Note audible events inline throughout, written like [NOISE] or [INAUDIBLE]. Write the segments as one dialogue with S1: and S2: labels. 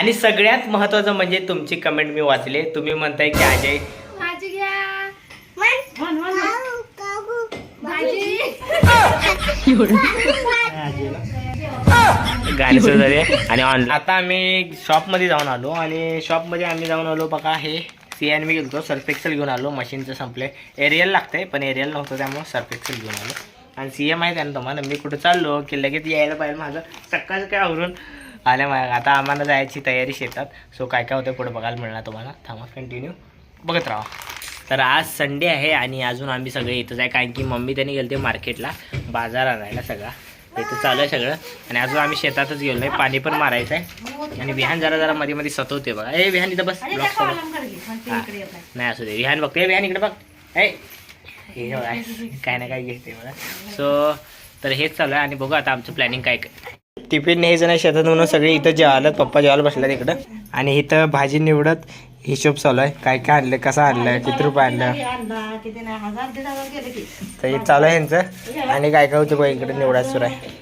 S1: आणि सगळ्यात महत्वाचं म्हणजे तुमची कमेंट मी वाचले. तुम्ही म्हणताय की अजय
S2: भाजी घ्या.
S3: म्हण, म्हण, म्हण.
S2: भाजी.
S1: गाणे सुरू झाले आणि ऑनलाईन आता आम्ही शॉपमध्ये जाऊन आलो आणि शॉपमध्ये आम्ही जाऊन आलो बघा हे सी एन मी गेलो सर्फ एक्सेल घेऊन आलो. मशीनचं संपले एरियल लागतंय पण एरियल नव्हतं त्यामुळे सर्फ एक्सेल घेऊन आलो. आणि सी एम आहे त्यानं तुम्हाला. मी कुठं चाललो की लगेच यायला पाहिजे माझं. सकाळचं काय आवरून आल्या माझ्या आता आम्हाला जायची तयारी शेतात. सो काय काय होतं पुढे बघायला मिळणार तुम्हाला. थांबा कंटिन्यू बघत राहा. तर आज संडे आहे आणि अजून आम्ही सगळे इथंच आहे कारण की मम्मी त्यांनी गेलते मार्केटला बाजार आणायला सगळा. इथं चालू आहे सगळं. आणि अजून आम्ही शेतातच गेलो नाही पाणी पण मारायचं आहे. आणि विहान जरा जरा मध्ये मध्ये सतवते बघा. ए विहान इथं बस. ब्लॉक सोबत.
S3: ते नाही.
S1: असू दे. विहान बघते विहान इकडे बघ. ए. हे काय ना काय घेते बघा. सो तर हेच चालू आहे आणि बघू आता आमचं प्लॅनिंग काय काय. टिफिन न्यायचं नाही शेतात म्हणून सगळे इथं जेवायला पप्पा जेवायला बसला इकडं. आणि इथं भाजी निवडत हिशोब चालू आहे. काय काय आणलं कसं आणलं किती रुपये आणलं? तर हे चालू आहे यांचं. आणि काय काय होतं बघा इकडे निवडायचं सुरू आहे.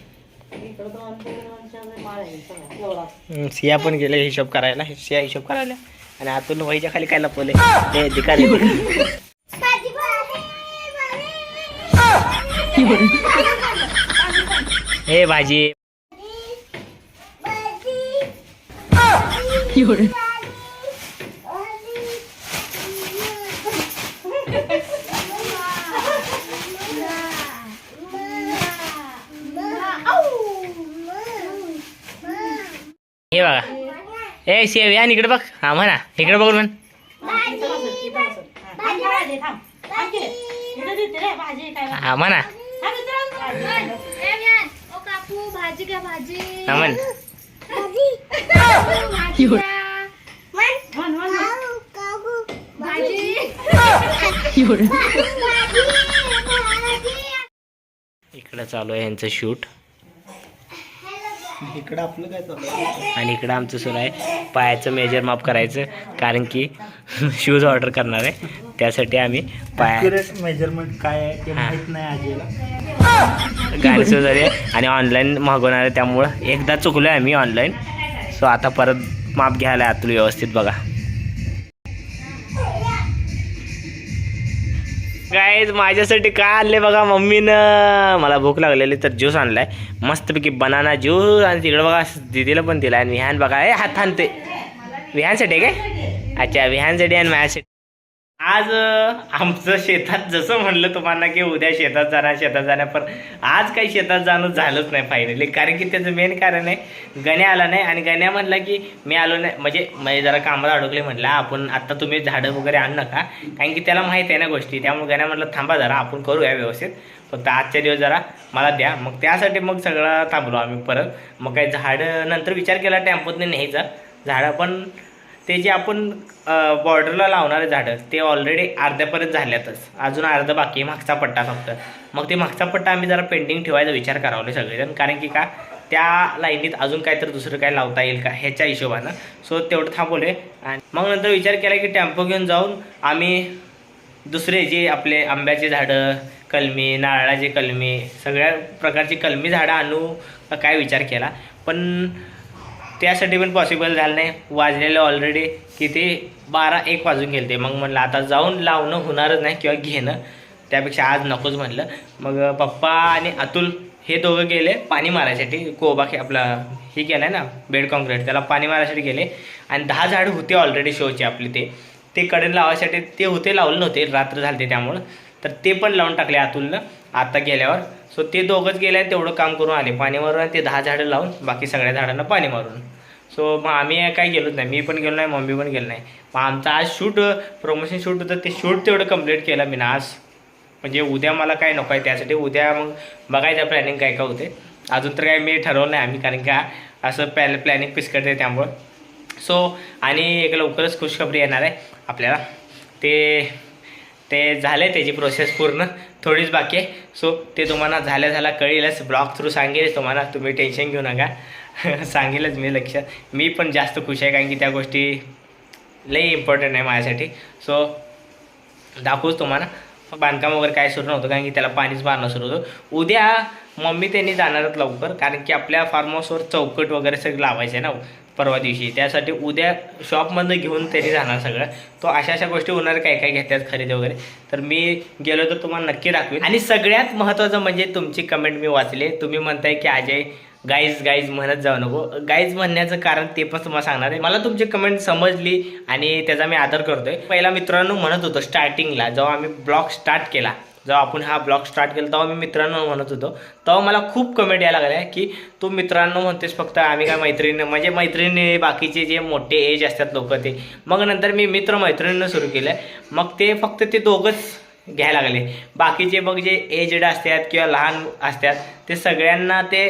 S1: सिया पण गेले हिशोब करायला. सिया हिशोब करायला. आणि आतून वहीच्या खाली काय लपवले हे धिकारी. हे भाजी. हे बघा ए सेव या इकडे बघ हा म्हणा इकडे बघून म्हण
S3: इथं बसेल, इथं बसेल. हा, थांब जरा दे, थांब. थांब की रे. इथं देते रे भाजी काय
S1: हा म्हणा
S3: थांब इथं राहून.
S2: ए, विहान. ओ काकू भाजी घ्या भाजी
S1: हा म्हण [LAUGHS] [LAUGHS] इकडं चालू आहे यांचं शूट.
S4: इकडं आपलं काय चालू आहे?
S1: आणि इकडं आमचं सुरू आहे. पायाचं मेजर माप करायचं. कारण की शूज ऑर्डर करणार आहे. त्यासाठी आम्ही पाया
S4: मेजरमेंट काय आहे ते. माहीत नाही आजीला.
S1: गाडी सुरू झाली आहे. आणि ऑनलाईन मागवणार आहे. त्यामुळं एकदा चुकलो आहे आम्ही ऑनलाईन सो आता परत माप घ्यायला आहे. व्यवस्थित बघा. काय माझ्यासाठी काय आणले बघा मम्मीनं? मला भूक लागलेली तर ज्यूस आणलाय. मस्तपैकी बनाना ज्यूस आणि तिकडे बघा दिदीला पण दिला आणि विहान बघा. ए हात आणते विहानसाठी आहे काय? अच्छा विहानसाठी आणि माझ्यासाठी. आज आमचं शेतात जसं म्हणलं तुम्हाला की उद्या शेतात जाणार शेतात जाणार पण आज काही शेतात जाणं झालंच नाही फायनली कारण की त्याचं मेन कारण आहे गण्या आला नाही आणि गण्या म्हणला की मी आलो नाही. म्हणजे म्हणजे जरा कामाला अडकले म्हटलं आपण आत्ता तुम्ही झाडं वगैरे आणू नका. कारण की त्याला माहीत आहे ना गोष्टी. त्यामुळे गण्या म्हटलं थांबा जरा आपण करूया व्यवस्थित. फक्त आजच्या दिवस जरा मला द्या. मग त्यासाठी मग सगळं थांबलो आम्ही परत. मग काही झाडं नंतर विचार केला टेम्पोतने न्यायचा. झाडं पण ते जे आपण बॉर्डरला लावणारे झाडं ते ऑलरेडी अर्ध्यापर्यंत झाल्यातच. अजून अर्धा बाकी मागचा पट्टा फक्त. मग ते मागचा पट्टा आम्ही जरा पेंटिंग ठेवायचा विचार करावले सगळेजण कारण की का त्या लाईनीत अजून काहीतरी दुसरं काय लावता येईल का ह्याच्या हिशोबानं. सो तेवढं थांबवले आणि मग नंतर विचार केला की टेम्पो घेऊन जाऊन आम्ही दुसरे जे आपले आंब्याचे झाडं कलमी नारळाचे कलमी सगळ्या प्रकारची कलमी झाडं आणू काय विचार केला. पण त्यासाठी पण पॉसिबल झालं नाही. वाजलेलं ऑलरेडी किती? बारा एक वाजून गेले ते मग म्हणलं आता जाऊन लावणं होणारच नाही किंवा घेणं. त्यापेक्षा आज नकोच म्हटलं मग पप्पा आणि अतुल हे दोघं गेले पाणी मारायसाठी. कोबा खे आपला हे केलं आहे ना बेड कॉन्क्रीट त्याला पाणी मारायसाठी गेले. आणि दहा झाडं होते ऑलरेडी शोचे आपले ते. ते कडेन लावायसाठी ते होते लावले नव्हते. रात्र झालते त्यामुळं. तर ते पण लावून टाकले अतुलनं. आता गेल्यावर सो ते दोघंच गेले आणि तेवढं काम करून आले. पाणी मारून आणि ते दहा झाडं लावून बाकी सगळ्या झाडांना पाणी मारून. सो मग आम्ही काय गेलोच नाही. मी पण गेलो नाही मम्मी पण गेलो नाही. मग आमचं आज शूट प्रमोशन शूट होतं. ते शूट तेवढं कंप्लीट केलं मी ना आज. म्हणजे उद्या मला काय नको आहे त्यासाठी. उद्या मग बघायचं प्लॅनिंग काय काय होते. अजून तर काय मी ठरवलं नाही आम्ही कारण का असं प्लॅ प्लॅनिंग पिसकडते त्यामुळं. सो आणि एक लवकरच खुशखबरी येणार आहे आपल्याला. ते ते झाले त्याची प्रोसेस पूर्ण. थोडीच बाकी आहे. सो ते तुम्हाला झाल्या झाला कळेलच. ब्लॉग थ्रू सांगेल तुम्हाला. तुम्ही टेन्शन घेऊ नका. [LAUGHS] सांगेलच मी लक्षात मी पण जास्त खुश आहे कारण की त्या गोष्टी लई इम्पॉर्टंट आहे माझ्यासाठी. सो दाखवूच तुम्हाला. बांधकाम वगैरे काय सुरू नव्हतं कारण की त्याला पाणीच मारणं सुरू होतं. उद्या मम्मी त्यांनी जाणारच लवकर कारण की आपल्या फार्म हाऊसवर चौकट वगैरे सगळं लावायचं आहे ना हो. परवा दिवशी. त्यासाठी उद्या शॉपमधनं घेऊन त्यांनी जाणार सगळं. तो अशा अशा गोष्टी होणार काय काय घेतात खरेदी वगैरे. तर मी गेलो तर तुम्हाला नक्की दाखवेन. आणि सगळ्यात महत्त्वाचं म्हणजे तुमची कमेंट मी वाचले. तुम्ही म्हणताय की अजय गाईज गाईज म्हणत जाऊ नको. गाईज म्हणण्याचं कारण ते पण तुम्हाला सांगणार आहे. मला तुमची कमेंट समजली आणि त्याचा मी आदर करतोय. पहिला मित्रांनो म्हणत होतो स्टार्टिंगला जेव्हा आम्ही ब्लॉग स्टार्ट केला जेव्हा आपण हा ब्लॉग स्टार्ट केला तेव्हा मी मित्रांनो म्हणत होतो तेव्हा मला खूप कमेंट यायला लागल्या की तू मित्रांनो म्हणतेस फक्त आम्ही काय मैत्रिणी म्हणजे मैत्रिणी बाकीचे जे मोठे एज असतात लोक ते. मग नंतर मी मित्र मैत्रिणीनं सुरू केलं. मग ते फक्त ते दोघंच घ्यायला लागले. बाकीचे मग जे एजड असतात किंवा लहान असतात ते सगळ्यांना ते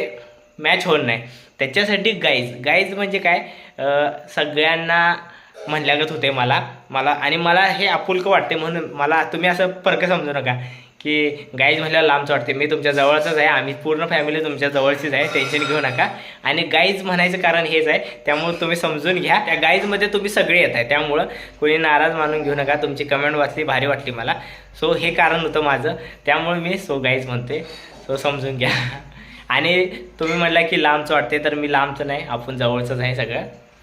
S1: मॅच होत नाही. त्याच्यासाठी गाईज गाईज म्हणजे काय? सगळ्यांना म्हणल्यागत होते मला मला आणि मला हे आपुलकं वाटते म्हणून मला तुम्ही असं फरक समजू नका. की गाईज म्हणल्यावर लांबचं वाटते मी तुमच्या जवळचंच आहे. आम्ही पूर्ण फॅमिली तुमच्या जवळचीच आहे. टेन्शन घेऊ नका. आणि गाईज म्हणायचं कारण हेच आहे. त्यामुळे तुम्ही समजून घ्या. त्या गाईजमध्ये तुम्ही सगळे येत आहे. त्यामुळं कोणी नाराज मानून घेऊ नका. तुमची कमेंट वाचली भारी वाटली मला. सो हे कारण होतं माझं. त्यामुळे मी सो गाईज म्हणते सो समजून घ्या. [LAUGHS] आणि तुम्ही म्हणला की लांबचं वाटते तर मी लांबचं नाही. आपण जवळचंच आहे सगळं.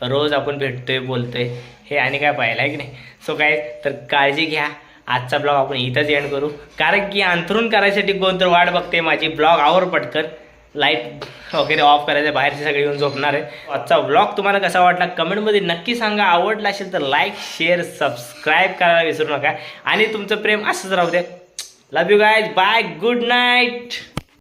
S1: रोज आपण भेटतोय बोलतोय. हे आणि काय पाहिलं आहे की नाही? सो काय तर काळजी घ्या. आजचा ब्लॉग आपण इथंच एंड करू. कारण की अंथरून करायसाठी कोण तर वाट बघते माझी. ब्लॉग आवर पटकन. लाइट वगैरे ऑफ करायचं. बाहेरचे सगळे येऊन झोपणार आहे. आजचा ब्लॉग तुम्हाला कसा वाटला? कमेंटमध्ये नक्की सांगा. आवडला असेल तर लाईक शेअर सबस्क्राईब करायला विसरू नका. आणि तुमचं प्रेम असंच राहू द्या. Love you guys bye good night